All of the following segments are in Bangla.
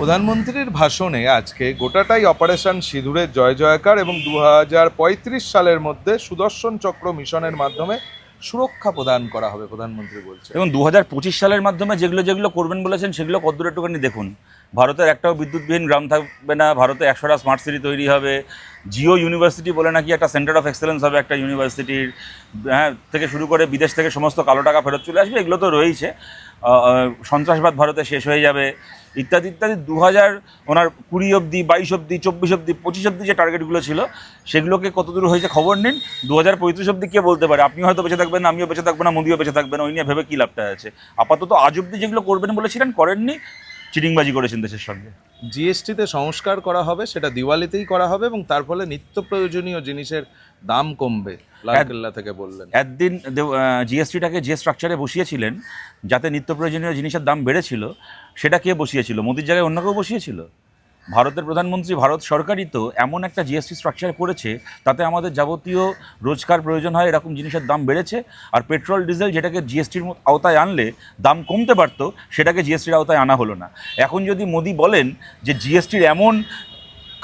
প্রধানমন্ত্রীর ভাষণে আজকে গোটাটাই অপারেশন সিঁদুরের জয় জয়কার এবং দু হাজার পঁয়ত্রিশ সালের মধ্যে সুদর্শন চক্র মিশনের মাধ্যমে সুরক্ষা প্রদান করা হবে, প্রধানমন্ত্রী বলছে এবং দু হাজার পঁচিশ সালের মাধ্যমে যেগুলো যেগুলো করবেন বলেছেন, সেগুলো কদ্দূর একটুখানি দেখুন। ভারতের একটাও বিদ্যুৎবিহীন গ্রাম থাকবে না, ভারতে একশোটা স্মার্ট সিটি তৈরি হবে, জিও ইউনিভার্সিটি বলে নাকি একটা সেন্টার অফ এক্সেলেন্স হবে একটা ইউনিভার্সিটির হ্যাঁ থেকে শুরু করে বিদেশ থেকে সমস্ত কালো টাকা ফেরত চলে আসবে, এগুলো তো রয়েছে সন্ত্রাসবাদ ভারতে শেষ হয়ে যাবে। ইত্যাদি ইত্যাদি দু হাজার ওনার কুড়ি অবধি, বাইশ অবধি, চব্বিশ অবধি, পঁচিশ অবধি যে টার্গেটগুলো ছিল, সেগুলোকে কতদূর হয়েছে খবর নিন। দু হাজার পঁয়ত্রিশ অবধি কে বলতে পারে? আপনি হয়তো বেঁচে থাকবেন আমিও বেঁচে থাকব না মোদিও বেঁচে থাকবেন ওই নিয়ে ভেবে কী লাভটা আছে? আপাতত আজ অবধি যেগুলো করবেন বলেছিলেন, করেননি। চিটিংবাজি করেছেন দেশের সঙ্গে। জিএসটিতে সংস্কার করা হবে সেটা দিওয়ালিতেই করা হবে এবং তার ফলে নিত্য প্রয়োজনীয় জিনিসের দাম কমবে লালকেল্লা থেকে বললেন। একদিন জিএসটিটাকে যে স্ট্রাকচারে বসিয়েছিলেন যাতে নিত্য প্রয়োজনীয় জিনিসের দাম বেড়েছিল সেটা কে বসিয়েছিল? মোদির জায়গায় অন্য কেউ বসিয়েছিল? ভারতের প্রধানমন্ত্রী, ভারত সরকারই তো এমন একটা জিএসটি স্ট্রাকচার করেছে, তাতে আমাদের যাবতীয় রোজকার প্রয়োজন হয়, এরকম জিনিসের দাম বেড়েছে, আর পেট্রোল ডিজেল যেটাকে জিএসটির আওতায় আনলে দাম কমতে পারতো, সেটাকে জিএসটির আওতায় আনা হলো না। এখন যদি মোদি বলেন যে জিএসটির এমন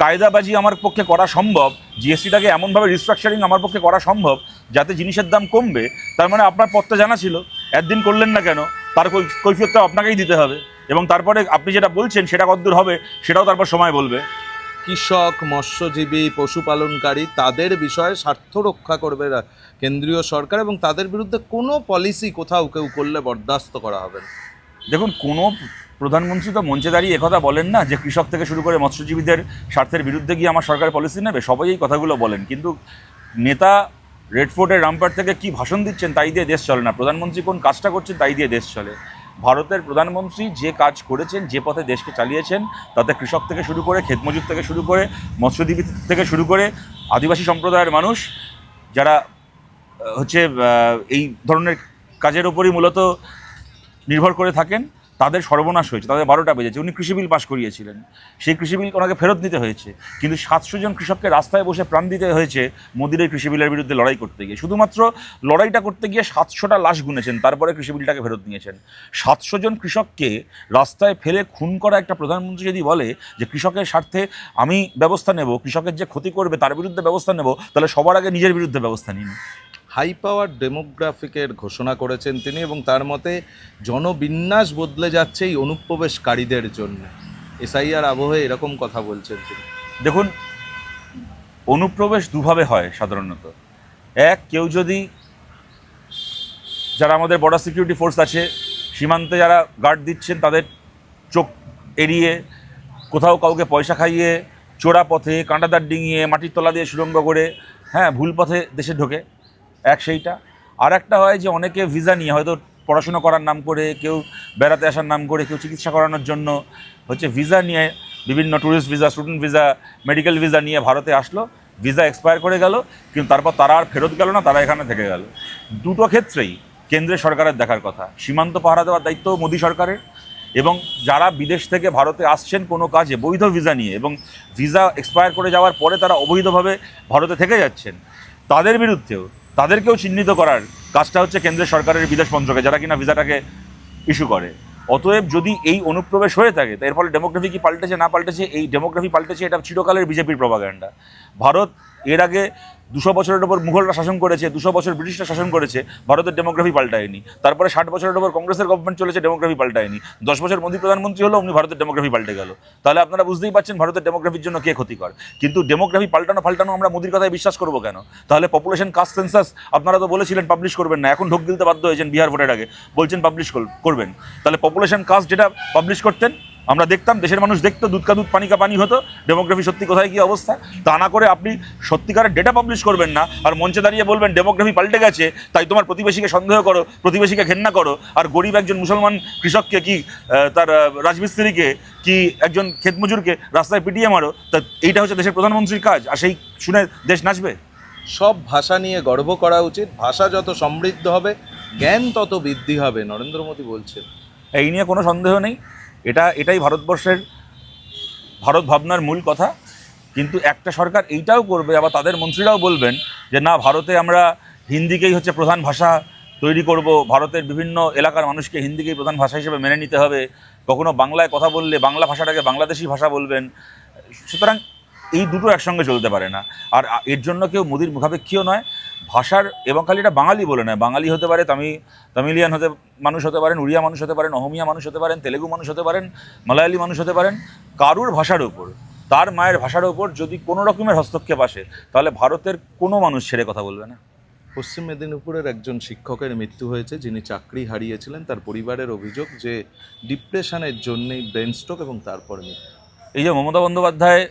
কায়দাবাজি আমার পক্ষে করা সম্ভব জিএসটিটাকে এমনভাবে রিস্ট্রাকচারিং আমার পক্ষে করা সম্ভব, যাতে জিনিসের দাম কমবে, তার মানে আপনার পথটা জানা ছিল, একদিন করলেন না কেন? তার কৈফিয়তটা আপনাকেই দিতে হবে। এবং তারপরে আপনি যেটা বলছেন সেটা কতদূর হবে সেটাও তারপর সময় বলবে। কৃষক মৎস্যজীবী পশুপালনকারী তাদের বিষয়ে স্বার্থ রক্ষা করবে কেন্দ্রীয় সরকার এবং তাদের বিরুদ্ধে কোনো পলিসি কোথাও কেউ করলে বরদাস্ত করা হবে না। দেখুন কোনো প্রধানমন্ত্রী তো মঞ্চে দাঁড়িয়ে একথা বলেন না যে কৃষক থেকে শুরু করে মৎস্যজীবীদের স্বার্থের বিরুদ্ধে গিয়ে আমার সরকার পলিসি নেবে। সবাই এই কথাগুলো বলেন। কিন্তু নেতা রেড ফোর্টের রামপার থেকে কি ভাষণ দিচ্ছেন তাই দিয়ে দেশ চলে না। প্রধানমন্ত্রী কোন কাজটা করছেন তাই দিয়ে দেশ চলে। ভারতের প্রধানমন্ত্রী যে কাজ করেছেন, যে পথে দেশকে চালিয়েছেন, তাতে কৃষক থেকে শুরু করে ক্ষেতমজুর থেকে শুরু করে, মৎস্যজীবী থেকে শুরু করে আদিবাসী সম্প্রদায়ের মানুষ, যারা হচ্ছে এই ধরনের কাজের ওপরই মূলত নির্ভর করে থাকেন। তাদের সর্বনাশ হয়েছে, তাদের বারোটা বেজেছে। উনি কৃষি বিল পাশ করিয়েছিলেন। সেই কৃষি বিল ওনাকে ফেরত দিতে হয়েছে। কিন্তু সাতশো জন কৃষককে রাস্তায় বসে প্রাণ দিতে হয়েছে মোদির এই কৃষি বিলের বিরুদ্ধে লড়াই করতে গিয়ে। শুধুমাত্র লড়াইটা করতে গিয়ে সাতশোটা লাশ গুনেছেন, তারপরে কৃষি বিলটাকে ফেরত নিয়েছেন। সাতশো জন কৃষককে রাস্তায় ফেলে খুন করা একটা প্রধানমন্ত্রী যদি বলে যে কৃষকের স্বার্থে আমি ব্যবস্থা নেব, কৃষকের যে ক্ষতি করবে তার বিরুদ্ধে ব্যবস্থা নেব, তাহলে সবার আগে নিজের বিরুদ্ধে ব্যবস্থা নিন। হাই পাওয়ার ডেমোগ্রাফিকের ঘোষণা করেছেন তিনি এবং তার মতে জনবিন্যাস বদলে যাচ্ছে এই অনুপ্রবেশকারীদের জন্য। এসআইআর আবহে এরকম কথা বলছেন তিনি। দেখুন, অনুপ্রবেশ দুভাবে হয় সাধারণত। এক, কেউ যদি যারা আমাদের বর্ডার সিকিউরিটি ফোর্স আছে, সীমান্তে যারা গার্ড দিচ্ছেন, তাদের চোখ এড়িয়ে, কোথাও কাউকে পয়সা খাইয়ে চোরা পথে কাঁটাদার ডিঙিয়ে, মাটির তলা দিয়ে সুরঙ্গ করে হ্যাঁ ভুল পথে দেশে ঢোকে। এক সেইটা। আর একটা হয় যে অনেকে ভিসা নিয়ে হয়তো পড়াশোনা করার নাম করে, কেউ বেড়াতে আসার নাম করে, কেউ চিকিৎসা করানোর জন্য হচ্ছে ভিসা নিয়ে বিভিন্ন tourist visa student visa medical visa নিয়ে ভারতে আসলো। ভিসা এক্সপায়ার করে গেল, কিন্তু তারপর তারা আর ফেরত গেল না, তারা এখানে থেকে গেল। দুটো ক্ষেত্রেই কেন্দ্রের সরকারের দেখার কথা। সীমান্ত পাহারা দেওয়ার দায়িত্ব মোদী সরকারের এবং যারা বিদেশ থেকে ভারতে আসছেন কোনো কাজে বৈধ ভিসা নিয়ে এবং ভিসা এক্সপায়ার করে যাওয়ার পরে তারা অবৈধভাবে ভারতে থেকে যাচ্ছেন, তাদের বিরুদ্ধেও তাদেরকেও চিহ্নিত করার কাজটা হচ্ছে কেন্দ্রের সরকারের বিদেশ মন্ত্রকে, যারা কিনা ভিসাটাকে ইস্যু করে। অতএব যদি এই অনুপ্রবেশ হয়ে থাকে এর ফলে ডেমোগ্রাফি কি পাল্টেছে না পাল্টেছে? এই ডেমোগ্রাফি পাল্টেছে, এটা চিরকালের বিজেপির প্রভাগান্ডা ভারত এর আগে দুশো বছরের ওপর মুঘলরা শাসন করেছে, দুশো বছর ব্রিটিশরা শাসন করেছে, ভারতের ডেমোগ্রাফি পাল্টায়নি। তারপরে ষাট বছরের ওপর কংগ্রেসের গভর্নমেন্ট চলেছে ডেমোগ্রাফি পাল্টায়নি। দশ বছর মোদী প্রধানমন্ত্রী হলো উনি ভারতের ডেমোগ্রাফি পাল্টে গেল। তাহলে আপনারা বুঝতেই পারছেন ভারতের ডেমোগ্রাফির জন্য কে ক্ষতিকর। কিন্তু ডেমোগ্রাফি পাল্টানো পাল্টানো আমরা মোদির কথায় বিশ্বাস করব কেন? তাহলে পপুলেশন কাস্ট সেন্সাস আপনারা তো বলেছিলেন পাবলিশ করবেন না, এখন ঢোক গিলতে বাধ্য হয়েছেন বিহার ভোটের আগে। বলছেন পাবলিশ করবেন। তাহলে পপুলেশন কাস্ট যেটা পাবলিশ করতেন আমরা দেখতাম দেশের মানুষ দেখতো দুধ কা দুধ পানি কা পানি হতো ডেমোগ্রাফি সত্যি কোথায় কি অবস্থা? তা না করে আপনি সত্যিকারের ডেটা পাবলিশ করবেন না আর মঞ্চে দাঁড়িয়ে বলবেন ডেমোগ্রাফি পাল্টে গেছে তাই তোমার প্রতিবেশীকে সন্দেহ করো প্রতিবেশীকে ঘেন্না করো আর গরিব একজন মুসলমান কৃষককে কি তার রাজমিস্ত্রিকে কি একজন ক্ষেতমজুরকে রাস্তায় পিটিয়ে মারো তা এইটা হচ্ছে দেশের প্রধানমন্ত্রীর কাজ আর সেই শুনে দেশ নাচবে? সব ভাষা নিয়ে গর্ব করা উচিত ভাষা যত সমৃদ্ধ হবে জ্ঞান তত বৃদ্ধি হবে নরেন্দ্র মোদী বলছেন। এই নিয়ে কোনো সন্দেহ নেই। এটা, এটাই ভারতবর্ষের ভারত ভাবনার মূল কথা। কিন্তু একটা সরকার এইটাও করবে, আবার তাদের মন্ত্রীরাও বলবেন যে, না, ভারতে আমরা হিন্দিকেই হচ্ছে প্রধান ভাষা তৈরি করব। ভারতের বিভিন্ন এলাকার মানুষকে হিন্দিকেই প্রধান ভাষা হিসেবে মেনে নিতে হবে। কখনো বাংলায় কথা বললে বাংলা ভাষাটাকে বাংলাদেশি ভাষা বলবেন। সুতরাং এই দুটো একসঙ্গে চলতে পারে না। আর এর জন্য কেউ মোদির মুখাপেক্ষীও নয়। ভাষার এবং খালি এটা বাঙালি বলে নয় বাঙালি হতে পারে তামি তামিলিয়ান হতে মানুষ হতে পারেন উড়িয়া মানুষ হতে পারেন অহমিয়া মানুষ হতে পারেন তেলেগু মানুষ হতে পারেন মালায়ালি মানুষ হতে পারেন কারুর ভাষার উপর তার মায়ের ভাষার উপর যদি কোনো রকমের হস্তক্ষেপ আসে তাহলে ভারতের কোনো মানুষ ছেড়ে কথা বলবে না। পশ্চিম মেদিনীপুরের একজন শিক্ষকের মৃত্যু হয়েছে যিনি চাকরি হারিয়েছিলেন তার পরিবারের অভিযোগ যে ডিপ্রেশনের জন্যেই ব্রেন স্ট্রোক এবং তারপর মৃত্যু। এই যে মমতা বন্দ্যোপাধ্যায়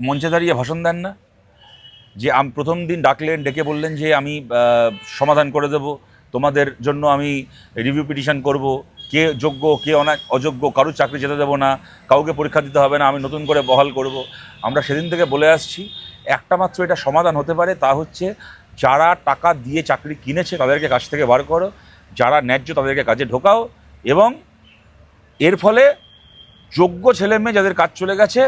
মঞ্চে দাঁড়িয়ে ভাষণ দেন না যে আম প্রথম দিন ডাকলেন, ডেকে বললেন যে আমি সমাধান করে দেব, তোমাদের জন্য আমি রিভিউ পিটিশন করব। কে যোগ্য, কে অনা অযোগ্য, কারুর চাকরি যেতে দেবো না, কাউকে পরীক্ষা দিতে হবে না, আমি নতুন করে বহাল করব। আমরা সেদিন থেকে বলে আসছি, একটা মাত্র এটা সমাধান হতে পারে, তা হচ্ছে যারা টাকা দিয়ে চাকরি কিনেছে তাদেরকে কাছ থেকে বার করো, যারা ন্যায্য তাদেরকে কাজে ঢোকাও, এবং এর ফলে যোগ্য ছেলে মেয়ে যাদের কাজ চলে গেছে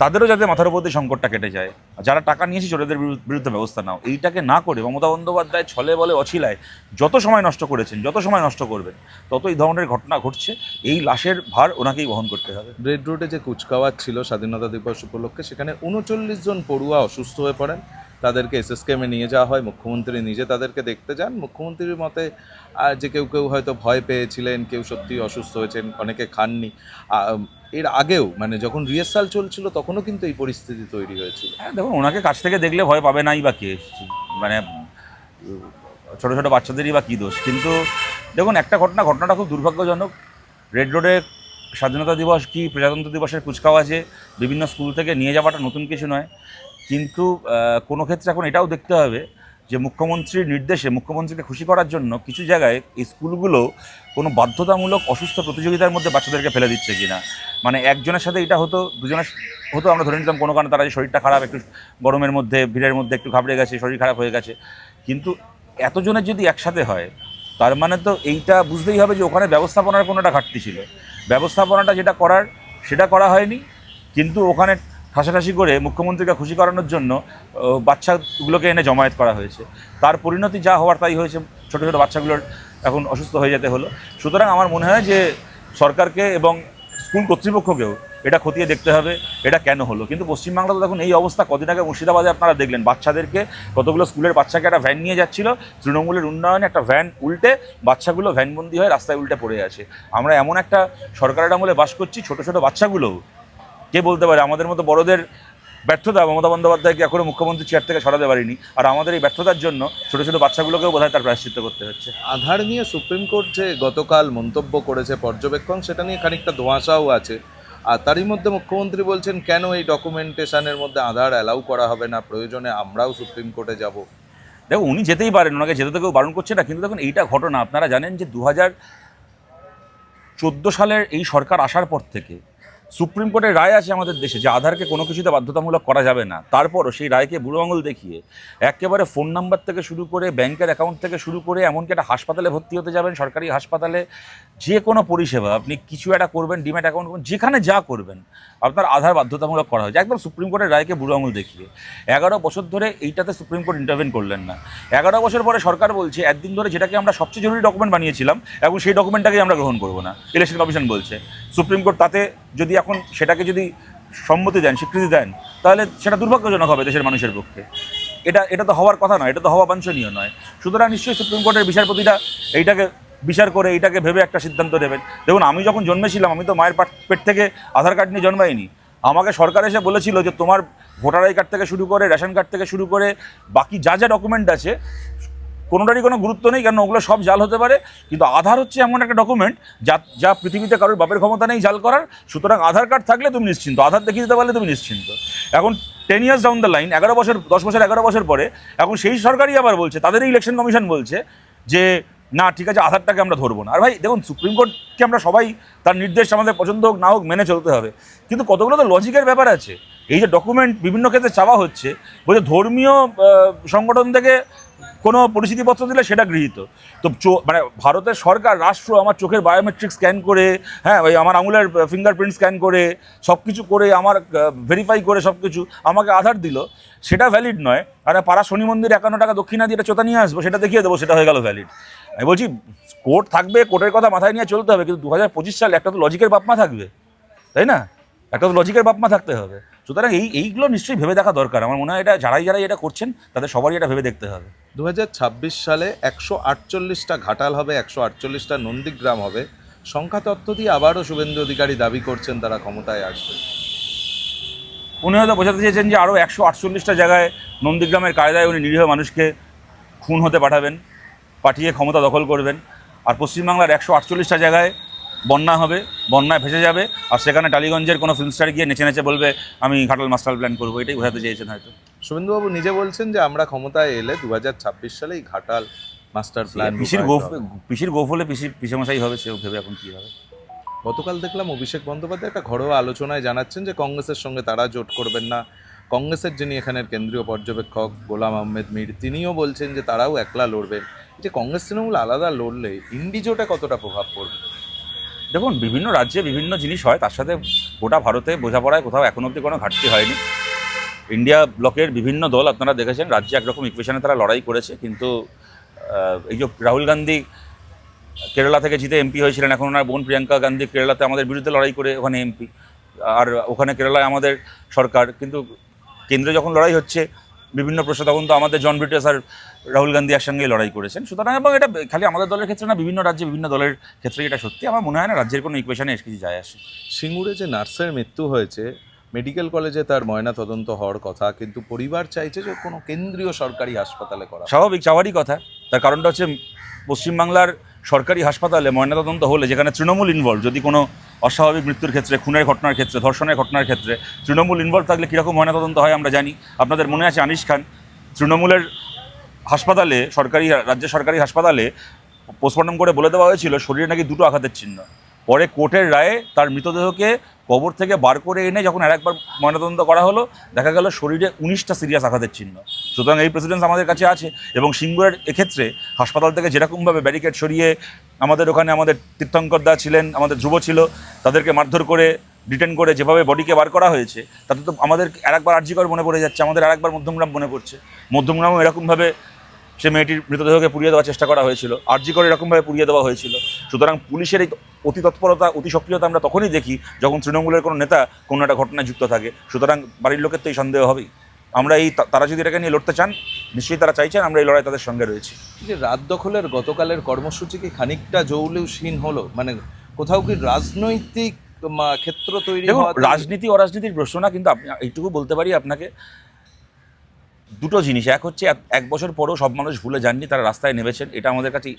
তাদেরও যাতে মাথার উপর দিয়ে সংকটটা কেটে যায়। যারা টাকা নিয়েছে চোরেদের বিরু- বিরুদ্ধে ব্যবস্থা নাও। এইটাকে না করে মমতা বন্দ্যোপাধ্যায় ছলে বলে অছিলায় যত সময় নষ্ট করেছেন, যত সময় নষ্ট করবেন তত এই ধরনের ঘটনা ঘটছে। এই লাশের ভার ওনাকেই বহন করতে হবে। রেড রোডে যে কুচকাওয়াজ ছিল স্বাধীনতা দিবস উপলক্ষে, সেখানে উনচল্লিশ জন পড়ুয়া অসুস্থ হয়ে পড়েন। তাদেরকে এসএসকেমে নিয়ে যাওয়া হয়, মুখ্যমন্ত্রী নিজে তাদেরকে দেখতে যান। মুখ্যমন্ত্রীর মতে যে কেউ কেউ হয়তো ভয় পেয়েছিলেন, কেউ সত্যি অসুস্থ হয়েছেন, অনেকে খাননি। এর আগেও মানে যখন রিহার্সাল চলছিল, তখনও কিন্তু এই পরিস্থিতি তৈরি হয়েছিল। হ্যাঁ দেখুন, ওনাকে কাছ থেকে দেখলে ভয় পাবে নাই বা কে মানে ছোটো ছোটো বাচ্চাদেরই বা কী দোষ। কিন্তু, দেখুন, একটা ঘটনা, ঘটনাটা খুব দুর্ভাগ্যজনক। রেড রোডে স্বাধীনতা দিবস কি, প্রজাতন্ত্র দিবসের কুচকাওয়াজে বিভিন্ন স্কুল থেকে নিয়ে যাওয়াটা নতুন কিছু নয়। কিন্তু কোনো ক্ষেত্রে এখন এটাও দেখতে হবে যে মুখ্যমন্ত্রীর নির্দেশে, মুখ্যমন্ত্রীকে খুশি করার জন্য কিছু জায়গায় এই স্কুলগুলো কোনো বাধ্যতামূলক, অসুস্থ প্রতিযোগিতার মধ্যে বাচ্চাদেরকে ফেলে দিচ্ছে কিনা। মানে একজনের সাথে এটা হতো, দুজনের হতো, আমরা ধরে নিতাম কোনো কারণে তারা যে শরীরটা খারাপ, একটু গরমের মধ্যে, ভিড়ের মধ্যে একটু ঘাবড়ে গেছে, শরীর খারাপ হয়ে গেছে। কিন্তু এতজনের যদি একসাথে হয়, তার মানে তো এইটা বুঝতেই হবে যে ওখানে ব্যবস্থাপনার কোনোটা ঘাটতি ছিল। ব্যবস্থাপনাটা যেটা করার, সেটা করা হয়নি, কিন্তু ওখানে ঠাসাঠাসি করে মুখ্যমন্ত্রীকে খুশি করানোর জন্য বাচ্চাগুলোকে এনে জমায়েত করা হয়েছে। তার পরিণতি যা হওয়ার তাই হয়েছে, ছোটো ছোটো বাচ্চাগুলোর এখন অসুস্থ হয়ে যেতে হলো। সুতরাং আমার মনে হয় যে সরকারকে এবং স্কুল কর্তৃপক্ষকেও এটা খতিয়ে দেখতে হবে, এটা কেন হলো? কিন্তু পশ্চিমবাংলা তো দেখুন, এই অবস্থা কদিন আগে মুর্শিদাবাদে আপনারা দেখলেন। বাচ্চাদেরকে কতগুলো স্কুলের বাচ্চাকে একটা ভ্যান নিয়ে যাচ্ছিল, তৃণমূলের উন্নয়নে একটা ভ্যান উল্টে বাচ্চাগুলো ভ্যানবন্দি হয়ে রাস্তায় উল্টে পড়ে আছে। আমরা এমন একটা সরকারের আমলে বাস করছি, ছোটো ছোটো বাচ্চাগুলোও কে বলতে পারে আমাদের মতো বড়দের ব্যর্থতা মমতা বন্দ্যোপাধ্যায়কে এখনও মুখ্যমন্ত্রী চেয়ার থেকে সরাতে পারিনি। আর আমাদের এই ব্যর্থতার জন্য ছোটো ছোটো বাচ্চাগুলোকেও বোধহয় তার প্রায়শ্চিত্ত করতে হচ্ছে। আধার নিয়ে সুপ্রিম কোর্ট যে গতকাল মন্তব্য করেছে পর্যবেক্ষণ সেটা নিয়ে খানিকটা ধোঁয়াশাও আছে। আর তারই মধ্যে মুখ্যমন্ত্রী বলছেন কেন এই ডকুমেন্টেশনের মধ্যে আধার অ্যালাউ করা হবে না? প্রয়োজনে আমরাও সুপ্রিম কোর্টে যাব। দেখো উনি যেতেই পারেন ওনাকে যেতে তো কেউ বারণ করছে না কিন্তু দেখুন এইটা ঘটনা আপনারা জানেন যে দু হাজার চোদ্দ সালের এই সরকার আসার পর থেকে সুপ্রিম কোর্টের রায় আছে আমাদের দেশে যে আধারকে কোনো কিছুতে বাধ্যতামূলক করা যাবে না। তারপরও সেই রায়কে বুড়ো আঙুল দেখিয়ে একেবারে ফোন নাম্বার থেকে শুরু করে ব্যাংকের অ্যাকাউন্ট থেকে শুরু করে এমনকি একটা হাসপাতালে ভর্তি হতে যাবেন সরকারি হাসপাতালে যে কোনো পরিষেবা আপনি কিছু একটা করবেন, ডিম্যাট অ্যাকাউন্ট করবেন, যেখানে যা করবেন, আপনার আধার বাধ্যতামূলক করা হয়েছে। একদম সুপ্রিম কোর্টের রায়কে বুড়ো আঙুল দেখিয়ে। এগারো বছর ধরে এইটাতে সুপ্রিম কোর্ট ইন্টারভেন করলেন না। এগারো বছর পরে সরকার বলছে, একদিন ধরে যেটাকে আমরা সবচেয়ে জরুরি ডকুমেন্ট বানিয়েছিলাম, এখন সেই ডকুমেন্টটাকেই আমরা গ্রহণ করব না। ইলেকশন কমিশন বলছে। সুপ্রিম কোর্ট তাতে যদি এখন সেটাকে যদি সম্মতি দেন, স্বীকৃতি দেন, তাহলে সেটা দুর্ভাগ্যজনক হবে দেশের মানুষের পক্ষে। এটা এটা তো হওয়ার কথা নয়, এটা তো হওয়া বাঞ্ছনীয় নয়। সুতরাং নিশ্চয়ই সুপ্রিম কোর্টের বিচারপতিরা এইটাকে বিচার করে এটাকে ভেবে একটা সিদ্ধান্ত নেবেন। দেখুন, আমি যখন জন্মেছিলাম, আমি তো মায়ের পাট- থেকে আধার কার্ড নিয়ে জন্মাইনি। আমাকে সরকার এসে বলেছিল যে তোমার ভোটার আই কার্ড থেকে শুরু করে, রেশন কার্ড থেকে শুরু করে, বাকি যা যা ডকুমেন্ট আছে, কোনোটারই কোনো গুরুত্ব নেই কারণ ওগুলো সব জাল হতে পারে। কিন্তু আধার হচ্ছে এমন একটা ডকুমেন্ট যা যা পৃথিবীতে কারোর বাপের ক্ষমতা নেই জাল করার। সুতরাং আধার কার্ড থাকলে তুমি নিশ্চিন্ত, আধার দেখিয়ে দিতে পারলে তুমি নিশ্চিন্ত। এখন ten years down the line এগারো বছর দশ বছর, এগারো বছর পরে, এখন সেই সরকারই আবার বলছে, তাদেরই ইলেকশন কমিশন বলছে যে না, ঠিক আছে, আধারটাকে আমরা ধরবো না। আর ভাই, দেখুন সুপ্রিম কোর্টকে আমরা সবাই তার নির্দেশ আমাদের পছন্দ হোক, না হোক, মেনে চলতে হবে। কিন্তু কতগুলো তো লজিকের ব্যাপার আছে। এই যে ডকুমেন্ট বিভিন্ন ক্ষেত্রে চাওয়া হচ্ছে, বলছে ধর্মীয় সংগঠন থেকে কোনো পরিচিতিপত্র দিলে সেটা গৃহীত। তো মানে ভারতের সরকার, রাষ্ট্র আমার চোখের বায়োমেট্রিক স্ক্যান করে হ্যাঁ ওই আমার আঙুলের ফিঙ্গারপ্রিন্ট স্ক্যান করে সব কিছু করে, আমার ভেরিফাই করে সব কিছু আমাকে আধার দিল, সেটা ভ্যালিড নয়। আর পাড়া শনি মন্দির একান্ন টাকা দক্ষিণা দিয়ে একটা চোতা নিয়ে আসব, সেটা দেখিয়ে দেবো, সেটা হয়ে গেল ভ্যালিড আমি বলছি কোর্ট থাকবে কোর্টের কথা মাথায় নিয়ে চলতে হবে কিন্তু দু হাজার পঁচিশ সালে একটা তো লজিকের বাপমা থাকবে তাই না? একটা তো লজিকের বাপমা থাকতে হবে। সুতরাং এই এইগুলো নিশ্চয়ই ভেবে দেখা দরকার। আমার মনে হয় এটা যারাই যারাই এটা করছেন তাদের সবারই এটা ভেবে দেখতে হবে। দু হাজার ছাব্বিশ সালে একশো আটচল্লিশটা ঘাটাল হবে একশো আটচল্লিশটা নন্দীগ্রাম হবে। সংখ্যা তত্ত্ব দিয়ে আবারও শুভেন্দু অধিকারী দাবি করছেন তারা ক্ষমতায় আসবে। উনি হয়তো বোঝাতে চেয়েছেন যে আরও একশো আটচল্লিশটা জায়গায় নন্দীগ্রামের কায়দায় উনি নিরীহ মানুষকে খুন হতে পাঠাবেন। পাঠিয়ে ক্ষমতা দখল করবেন। আর পশ্চিমবাংলার একশো আটচল্লিশটা জায়গায় বন্যা হবে বন্যায় ভেসে যাবে আর সেখানে টালিগঞ্জের কোনো ফিল্ম স্টার গিয়ে নেচে নেচে বলবে আমি ঘাটাল মাস্টার প্ল্যান করব। এটাই বোঝাতে চেয়েছেন হয়তো। শুভেন্দুবাবু নিজে বলছেন যে আমরা ক্ষমতায় এলে দু সালে এই ঘাটাল মাস্টার প্ল্যান পিসির গোফ পিসির গোফ হলে পিসির পিসেমশাই হবে সেও ভেবে এখন কী হবে। গতকাল দেখলাম অভিষেক বন্দ্যোপাধ্যায় একটা ঘরোয়া আলোচনায় জানাচ্ছেন যে কংগ্রেসের সঙ্গে তারা জোট করবেন না। কংগ্রেসের যিনি এখানের কেন্দ্রীয় পর্যবেক্ষক গোলাম আহমেদ মীর তিনিও বলছেন যে তারাও একলা লড়বেন। যে কংগ্রেস তৃণমূল আলাদা লড়লে ইন্ডি জোটে কতটা প্রভাব পড়বে? দেখুন, বিভিন্ন রাজ্যে বিভিন্ন জিনিস হয়, তার সাথে গোটা ভারতে বোঝাপড়ায় কোথাও এখন অবধি কোনো ঘাটতি হয়নি। ইন্ডিয়া ব্লকের বিভিন্ন দল আপনারা দেখেছেন, রাজ্যে একরকম ইকুয়েশনে তারা লড়াই করেছে, কিন্তু এই যে রাহুল গান্ধী কেরালা থেকে জিতে এমপি হয়েছিলেন, এখন ওনার বোন প্রিয়াঙ্কা গান্ধী কেরালাতে আমাদের বিরুদ্ধে লড়াই করে ওখানে এমপি আর ওখানে কেরালায় আমাদের সরকার, কিন্তু কেন্দ্রে যখন লড়াই হচ্ছে বিভিন্ন প্রশ্ন তখন তো আমাদের জন ব্রিটেস আর রাহুল গান্ধী একসঙ্গে লড়াই করেছেন। সুতরাং এবং এটা খালি আমাদের দলের ক্ষেত্রে না বিভিন্ন রাজ্যে বিভিন্ন দলের ক্ষেত্রে এটা সত্যি। আমার মনে হয় না রাজ্যের কোনো ইকুয়েশনে এসে কিছু যায় আসে। সিঙ্গুরে যে নার্সের মৃত্যু হয়েছে মেডিকেল কলেজে তার ময়না তদন্ত হওয়ার কথা কিন্তু পরিবার চাইছে যে কোনো কেন্দ্রীয় সরকারি হাসপাতালে করা স্বাভাবিক চাওয়ারই কথা। তার কারণটা হচ্ছে পশ্চিমবাংলার সরকারি হাসপাতালে ময়নাতদন্ত হলে যেখানে তৃণমূল ইনভলভ যদি কোনো অস্বাভাবিক মৃত্যুর ক্ষেত্রে, খুনের ঘটনার ক্ষেত্রে, ধর্ষণের ঘটনার ক্ষেত্রে তৃণমূল ইনভলভ থাকলে কীরকম ময়নাতদন্ত হয় আমরা জানি। আপনাদের মনে আছে আনিস খান? তৃণমূলের হাসপাতালে সরকারি রাজ্য সরকারি হাসপাতালে পোস্টমর্টম করে বলে দেওয়া হয়েছিল, শরীরে নাকি দুটো আঘাতের চিহ্ন। পরে কোর্টের রায়ে তার মৃতদেহকে কবর থেকে বার করে এনে যখন আর একবার ময়নাতদন্ত করা হলো, দেখা গেল শরীরে উনিশটা সিরিয়াস আঘাতের চিহ্ন। সুতরাং এই প্রেসিডেন্স আমাদের কাছে আছে এবং সিঙ্গুরের এক্ষেত্রে হাসপাতাল থেকে যেরকমভাবে ব্যারিকেড সরিয়ে আমাদের ওখানে আমাদের তীর্থঙ্কর দা ছিলেন, আমাদের ধ্রুব ছিল, তাদেরকে মারধর করে ডিটেন করে যেভাবে বডিকে বার করা হয়েছে, তাতে তো আমাদের আরেকবার আর্জিকর মনে পড়ে যাচ্ছে, আমাদের আরেকবার মধ্যমগ্রাম মনে পড়ছে। মধ্যমগ্রামও এরকমভাবে সে মেয়েটির মৃতদেহকে পুড়িয়ে দেওয়ার চেষ্টা করা হয়েছিল। আর্জি করে এরকমভাবে পুড়িয়ে দেওয়া হয়েছিল। সুতরাং পুলিশের এই অতি তৎপরতা অতি সক্রিয়তা আমরা তখনই দেখি যখন তৃণমূলের কোনো নেতা কোনো একটা ঘটনায় যুক্ত থাকে। সুতরাং বাড়ির লোকের তো এই সন্দেহ হবেই। আমরা এই তারা যদি এটাকে নিয়ে লড়তে চান নিশ্চয়ই তারা চাইছেন আমরা এই লড়াই তাদের সঙ্গে রয়েছি। যে রাত দখলের গতকালের কর্মসূচি কি খানিকটা জৌলুসহীন হলো? মানে কোথাও কি রাজনৈতিক ক্ষেত্র তৈরি রাজনীতি অরাজনীতির প্রশ্ন না কিন্তু আপনি এইটুকু বলতে পারি আপনাকে দুটো জিনিস। এক হচ্ছে, এক- বছর পরেও সব মানুষ ভুলে যাননি, তারা রাস্তায় নেমেছেন। এটা আমাদের কাছে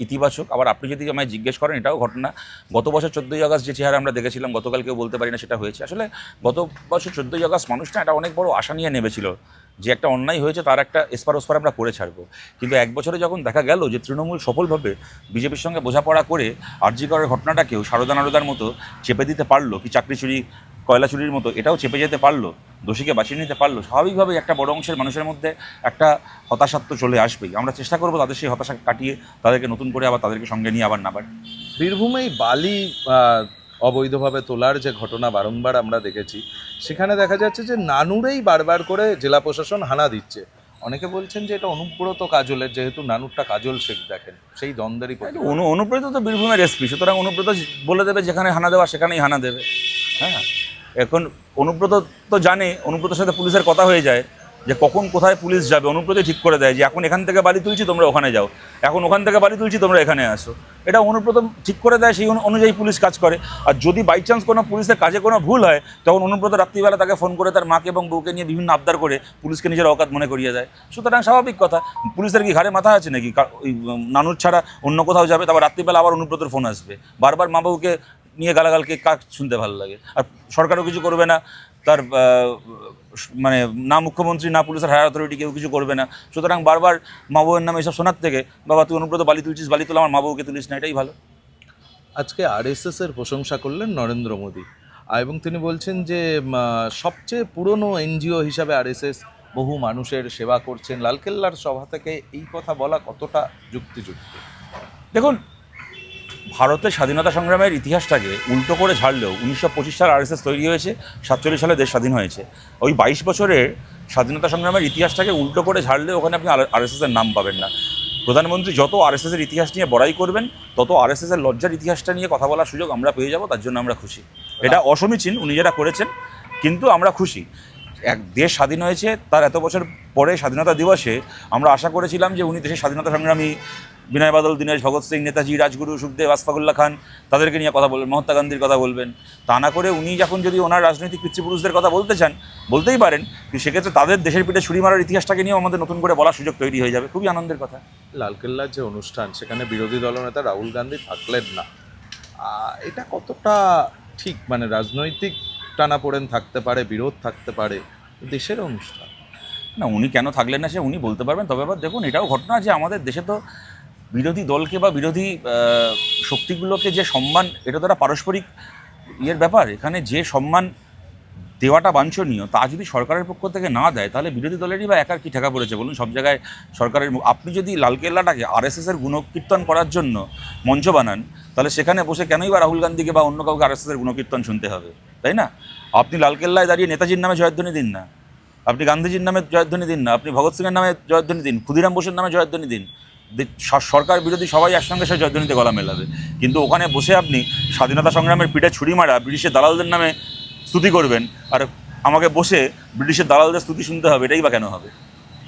ইতিবাচক। আবার আপনি যদি আমায় জিজ্ঞেস করেন, এটাও ঘটনা। গত বছর চোদ্দোই আগস্ট যে চেহারা আমরা দেখেছিলাম, গতকাল কেউ বলতে পারি না সেটা হয়েছে। আসলে গত বছর চোদ্দোই আগস্ট মানুষটা এটা অনেক বড় আশা নিয়ে নেমেছিল। যে একটা অন্যায় হয়েছে, তার একটা এসপার ওসপার আমরা করে ছাড়বো। কিন্তু এক বছরে যখন দেখা গেল যে তৃণমূল সফলভাবে বিজেপির সঙ্গে বোঝাপড়া করে আরজি করার ঘটনাটাকেও সারদা নারদার মতো চেপে দিতে পারল, কি চাকরি চুরি, কয়লা চুরির মতো, এটাও চেপে যেতে পারল দোষীকে বাঁচিয়ে নিতে পারল স্বাভাবিকভাবে একটা বড় অংশের মানুষের মধ্যে একটা হতাশাত্ব চলে আসবেই। আমরা চেষ্টা করব তাদের সেই হতাশা কাটিয়ে তাদেরকে নতুন করে আবার তাদেরকে সঙ্গে নিয়ে আবার নাবার বীরভূমেই বালি অবৈধভাবে তোলার যে ঘটনা বারংবার আমরা দেখেছি সেখানে দেখা যাচ্ছে যে নানুরেই বারবার করে জেলা প্রশাসন হানা দিচ্ছে। অনেকে বলছেন যে এটা অনুব্রত কাজলের যেহেতু নানুরটা কাজল শেখ দেখেন সেই দ্বন্দ্বেরই। অনু অনুব্রত তো বীরভূমের এসপি সুতরাং অনুব্রত বলে দেবে যেখানে হানা দেওয়া সেখানেই হানা দেবে। হ্যাঁ এখন অনুব্রত তো জানে, অনুব্রতের সাথে পুলিশের কথা হয়ে যায় যে কখন কোথায় পুলিশ যাবে। অনুব্রতই ঠিক করে দেয় যে, এখন এখান থেকে বাড়ি তুলছি, তোমরা ওখানে যাও। এখন ওখান থেকে বাড়ি তুলছি, তোমরা এখানে আসো। এটা অনুব্রত ঠিক করে দেয়, সেই অনুযায়ী পুলিশ কাজ করে। আর যদি বাই চান্স কোনো পুলিশের কাজে কোনো ভুল হয়, তখন অনুব্রত রাত্রিবেলা তাকে ফোন করে তার মাকে এবং বউকে নিয়ে বিভিন্ন আবদার করে পুলিশকে নিজের অকাত মনে করিয়ে দেয়। সুতরাং স্বাভাবিক কথা। পুলিশের কি ঘাড়ে মাথা আছে নাকি? নানুর ছাড়া অন্য কোথাও যাবে, তারপর রাত্রিবেলা আবার অনুব্রতর ফোন আসবে। বারবার মা বাবুকে নিয়ে গালাগালকে কাক শুনতে ভালো লাগে? আর সরকারও কিছু করবে না তার মানে না মুখ্যমন্ত্রী না পুলিশের হায়ার অথরিটি কেউ কিছু করবে না। সুতরাং বারবার মা বউয়ের নামে এসব শোনার থেকে বাবা তুই অনুব্রত বালি তুলছিস বালি তোলা আমার মা বউকে তুলিস না এটাই ভালো। আজকে আরএসএস এর প্রশংসা করলেন নরেন্দ্র মোদী। এবং তিনি বলছেন যে সবচেয়ে পুরনো এনজিও হিসাবে আরএসএস বহু মানুষের সেবা করছেন। লালকেল্লার সভা থেকে এই কথা বলা কতটা যুক্তিযুক্ত? দেখুন ভারতের স্বাধীনতা সংগ্রামের ইতিহাসটাকে উল্টো করে ঝাড়লেও উনিশশো পঁচিশ সাল আরএসএস তৈরি হয়েছে, সাতচল্লিশ সালে দেশ স্বাধীন হয়েছে। ওই বাইশ বছরের স্বাধীনতা সংগ্রামের ইতিহাসটাকে উল্টো করে ঝাড়লে ওখানে আপনি আরএসএস এর নাম পাবেন না। প্রধানমন্ত্রী যত আরএসএস এর ইতিহাস নিয়ে বড়াই করবেন, তত আরএসএস এর লজ্জার ইতিহাসটা নিয়ে কথা বলার সুযোগ আমরা পেয়ে যাব, তার জন্য আমরা খুশি। এটা অসমীচীন, উনি যেটা করেছেন, কিন্তু আমরা খুশি। এক দেশ স্বাধীন হয়েছে, তার এত বছর পরে স্বাধীনতা দিবসে আমরা আশা করেছিলাম যে উনি দেশের স্বাধীনতা সংগ্রামী বিনয় বাদল দীনেশ ভগৎ সিং নেতাজি রাজগুরু সুখদেব আসফাকুল্লাহ খান তাদেরকে নিয়ে কথা বলবেন মহাত্মা গান্ধীর কথা বলবেন। তা না করে উনি যখন যদি ওনার রাজনৈতিক পিতৃপুরুষদের কথা বলতে চান বলতেই পারেন কিন্তু সেক্ষেত্রে তাদের দেশের পিঠে ছুরি মারার ইতিহাসটাকে নিয়েও আমাদের নতুন করে বলার সুযোগ তৈরি হয়ে যাবে। খুবই আনন্দের কথা। লালকেল্লার যে অনুষ্ঠান সেখানে বিরোধী দলনেতা রাহুল গান্ধী থাকলেন না। এটা কতটা ঠিক? মানে রাজনৈতিক টানাপোড়েন থাকতে পারে বিরোধ থাকতে পারে দেশের অনুষ্ঠান। না উনি কেন থাকলেন না সে উনি বলতে পারবেন। তবে আবার দেখুন এটাও ঘটনা যে আমাদের দেশে তো বিরোধী দলকে বা বিরোধী শক্তিগুলোকে যে সম্মান, এটা তো একটা পারস্পরিক ইয়ের ব্যাপার। এখানে যে সম্মান দেওয়াটা বাঞ্ছনীয়, তা যদি সরকারের পক্ষ থেকে না দেয়, তাহলে বিরোধী দলেরই বা একার কি ঠেকা পড়েছে? বলুন, সব জায়গায় সরকারের আপনি যদি লালকেল্লাটাকে আরএসএস এর গুণকীর্তন করার জন্য মঞ্চ বানান, তাহলে সেখানে বসে কেনই বা রাহুল গান্ধীকে বা অন্য কাউকে আরএসএস এর গুণকীর্তন শুনতে হবে? তাই না? আপনি লালকেল্লায় দাঁড়িয়ে নেতাজির নামে জয়ধ্বনি দিন না। আপনি গান্ধীজির নামে জয়ধ্বনি দিন না। আপনি ভগৎ সিংয়ের নামে জয়ধ্বনি দিন। ক্ষুদিরাম বোসের নামে জয়ধ্বনি দিন। সরকার বিরোধী সবাই একসঙ্গে সে জয়ধ্বনিতে গলা মেলাবে। কিন্তু ওখানে বসে আপনি স্বাধীনতা সংগ্রামের পিঠে ছুরি মারা ব্রিটিশের দালালদের নামে স্তুতি করবেন, আর আমাকে বসে ব্রিটিশের দালালদের স্তুতি শুনতে হবে, এটাই বা কেন হবে?